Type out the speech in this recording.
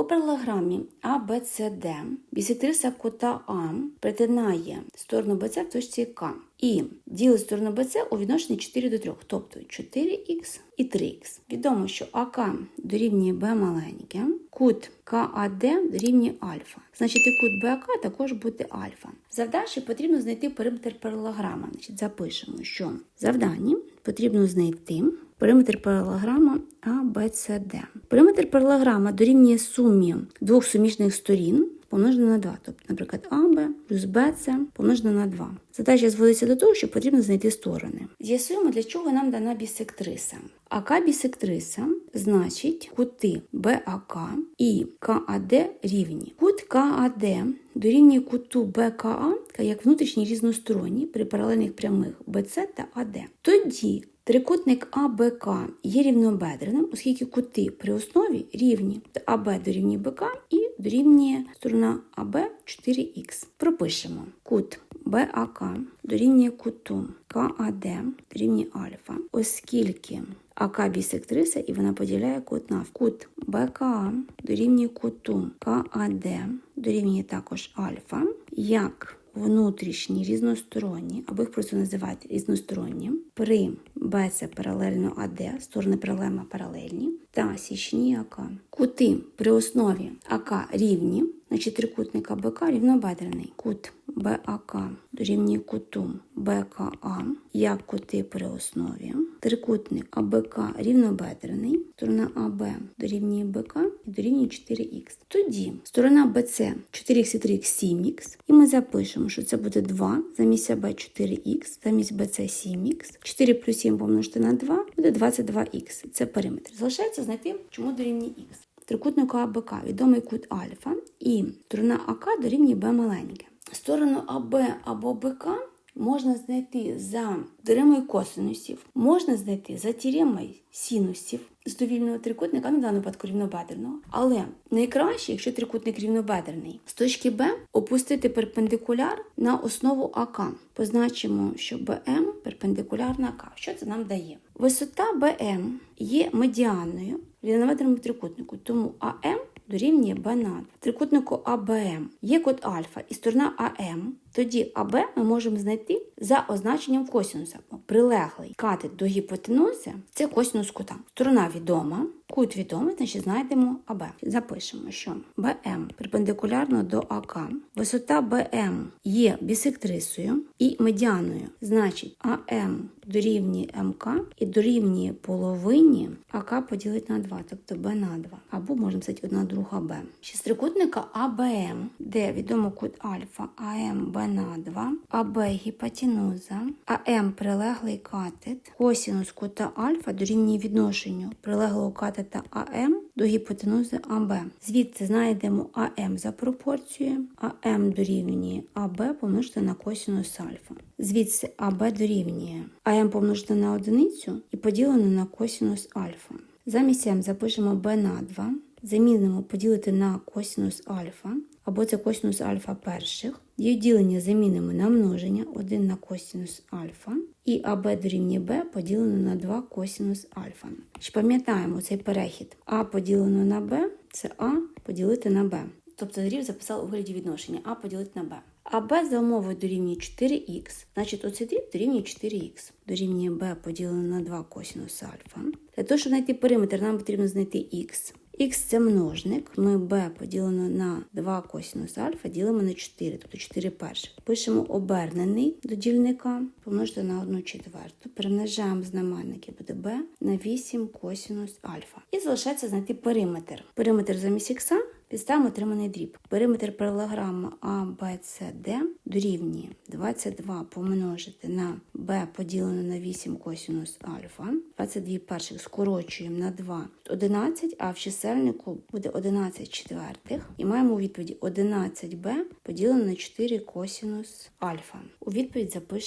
У паралограмі АБЦД бісектриса кута А притинає сторону БЦ в точці К і ділить сторону БЦ у відношенні 4 до 3, тобто 4х і 3х. Відомо, що АК дорівнює Б маленьке, кут КАД дорівнює альфа. Значить, і кут БАК також буде альфа. Завдачі потрібно знайти периметр паралограма. Значить, запишемо, що в завданні потрібно знайти периметр паралограма АБЦД. Периметр паралограма дорівнює сумі двох суміжних сторін помножено на 2. Тобто, наприклад, АБ плюс БЦ помножено на 2. Задача зводиться до того, що потрібно знайти сторони. З'ясуємо, для чого нам дана бісектриса. АК бісектриса значить кути БАК і КАД рівні. Кут КАД дорівнює куту БКА як внутрішній різносторонній при паралельних прямих БЦ та АД. Тоді Трикутник АБК є рівнобедреним, оскільки кути при основі рівні. АБ дорівнює БК і дорівнює сторона АБ 4х. Пропишемо кут БАК дорівнює куту КАД дорівнює альфа, оскільки АК бісектриса і вона поділяє кут на кут БКА дорівнює куту КАД дорівнює також альфа, як внутрішні різносторонні, або їх просто називають різносторонні, при БЦ паралельно АД, сторони паралема паралельні, та січні АК. Кути при основі АК рівні, значить трикутник АБК рівнобедрений. Кут БАК дорівнює куту БКА, як кути при основі. Трикутник АБК рівнобедрений, сторона АБ дорівнює БК і дорівнює 4х. Тоді сторона БЦ 4х і 3х 7х, і ми запишемо, що це буде 2 замість АБ 4х, замість БЦ 7х. 4 плюс 7 помножити на 2 буде 22х. Це периметр. Залишається знайти, чому дорівнює х. Трикутнику АБК відомий кут альфа і сторона АК дорівнює Б маленьке. Сторону АБ або БК можна знайти за теоремою косинусів, можна знайти за теоремою синусів з довільного трикутника, ну в даному випадку рівнобедреного. Але найкраще, якщо трикутник рівнобедрений, з точки Б опустити перпендикуляр на основу АК. Позначимо, що БМ перпендикулярна АК. Що це нам дає? Висота БМ є медіаною в рівноведеному трикутнику, тому АМ дорівнює банан. Трикутнику АБМ є код альфа і сторона АМ. Тоді АБ ми можемо знайти за означенням косінуса. Прилеглий катет до гіпотенузи – це косінус кута. Сторона відома, кут відомий, значить знайдемо АБ. Запишемо, що БМ перпендикулярно до АК. Висота БМ є бісектрисою і медіаною. Значить, АМ дорівнює МК і дорівнює половині АК поділить на 2, тобто Б на 2. Або можна писати 1 друга Б. Ще з трикутника АБМ, де відомо кут альфа, АМ Б на 2, АБ гіпотенуза, АМ прилеглий катет, косінус кута альфа дорівнює відношенню прилеглого катета АМ до гіпотенузи АБ. Звідси знайдемо АМ за пропорцією, АМ дорівнює АБ помножити на косінус альфа. Звідси АБ дорівнює АМ помножити на одиницю і поділено на косінус альфа. Замість М запишемо Б на 2, замінимо поділити на косінус альфа, або це косінус альфа перших. Її ділення замінимо на множення 1 на косінус альфа. І АБ дорівнює Б поділено на 2 косінус альфа. Чи пам'ятаємо цей перехід? А поділено на Б це А поділити на Б. Тобто дріб записав у вигляді відношення А поділити на Б. А Б за умовою дорівнює 4х, значить оцей дріб дорівнює 4х. Дорівнює Б поділено на 2 косінус альфа. Для того, щоб знайти периметр, нам потрібно знайти х. Х це множник. Ми b поділено на 2 косінус альфа ділимо на 4, тобто 4 перших. Пишемо обернений до дільника, помножити на 1 четверту. Перемножаємо знаменники, буде b на 8 косінус альфа. І залишається знайти периметр. Периметр замість х підставимо отриманий дріб. Периметр паралограма А, Б, С, Д дорівнює 22 помножити на b поділено на 8 косінус альфа. 22 перших скорочуємо на 2 11, а в чисельнику буде 11 четвертих. І маємо у відповіді 11b поділено на 4 косінус альфа. У відповідь запишемо